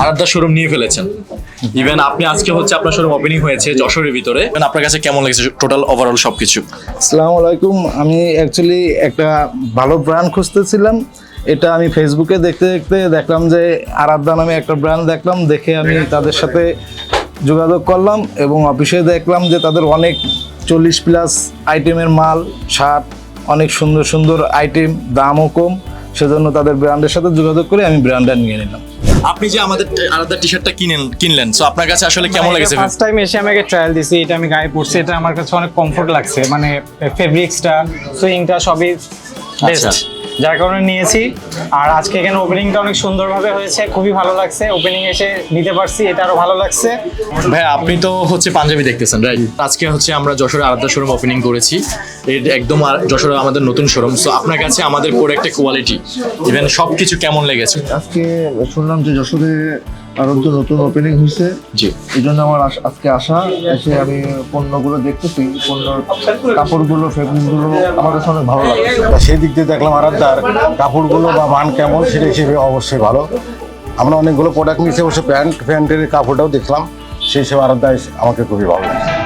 আরাধ্যা showroom নিয়ে ফেলেছেন। Even আপনি আজকে হচ্ছে আপনার শোরুম ওপেনিং হয়েছে যশোরের ভিতরে। Even আপনার কাছে কেমন লেগেছে টোটাল ওভারঅল সবকিছু? আসসালামু আলাইকুম। আমি অ্যাকচুয়ালি একটা ভালো ব্র্যান্ড খুঁজতেছিলাম। এটা আমি ফেসবুকে দেখতে দেখতে দেখলাম যে আরাধ্যা নামে একটা ব্র্যান্ড দেখলাম। দেখে আমি তাদের সাথে যোগাযোগ করলাম এবং অফিসে দেখলাম যে তাদের অনেক চল্লিশ প্লাস আইটেমের মাল, শার্ট, অনেক সুন্দর সুন্দর আইটেম দামও কম। সেজন্য তাদের ব্র্যান্ডের সাথে যোগাযোগ করে আমি ব্র্যান্ডটা নিয়ে নিলাম। আপনি যে আমাদের আলাদা টি শার্টটা কিনেন কিনলেন সো আপনার কাছে আসলে কেমন লেগেছে ফার্স্ট টাইম এসে আমি আমাকে ট্রায়াল দিছি এটা আমি গায়ে পরছি এটা আমার কাছে অনেক কমফোর্ট লাগছে মানে ফেব্রিক্সটা সুইংটা সবই বেস্ট আচ্ছা। যার কারণে নিয়েছি। আর আজকে এখানে ওপেনিংটা অনেক সুন্দরভাবে হয়েছে খুবই ভালো লাগছে। ওপেনিং এসে নিতে পারছি এটা আরও ভালো লাগছে। ভাই আপনি তো হচ্ছে পাঞ্জাবি দেখতেছেন রাইট আজকে হচ্ছে আমরা যশোরে আলাদা শোরুম ওপেনিং করেছি। এটা একদম আর যশোরে আমাদের নতুন শোরুম সো আপনার কাছে আমাদের প্রোডাক্টের কোয়ালিটি ইভেন সব কিছু কেমন লেগেছে? আজকে শুনলাম যে যশোরে আরও তো নতুন ওপেনিং হয়েছে জি। এই জন্য আমার আজকে আসা এসে আমি পণ্যগুলো দেখতেছি পণ্যর কাপড়গুলো ফেব্রিকগুলো আমার কাছে অনেক ভালো লাগে সেই দিক দিয়ে দেখলাম আরাদার কাপড়গুলো বা মান কেমন সেটা হিসেবে অবশ্যই ভালো। আমরা অনেকগুলো প্রোডাক্ট নিয়েছি অবশ্য প্যান্ট প্যান্টের কাপড়টাও দেখলাম সেই হিসেবে আরাধ্যা আমাকে খুবই ভালো লাগছে।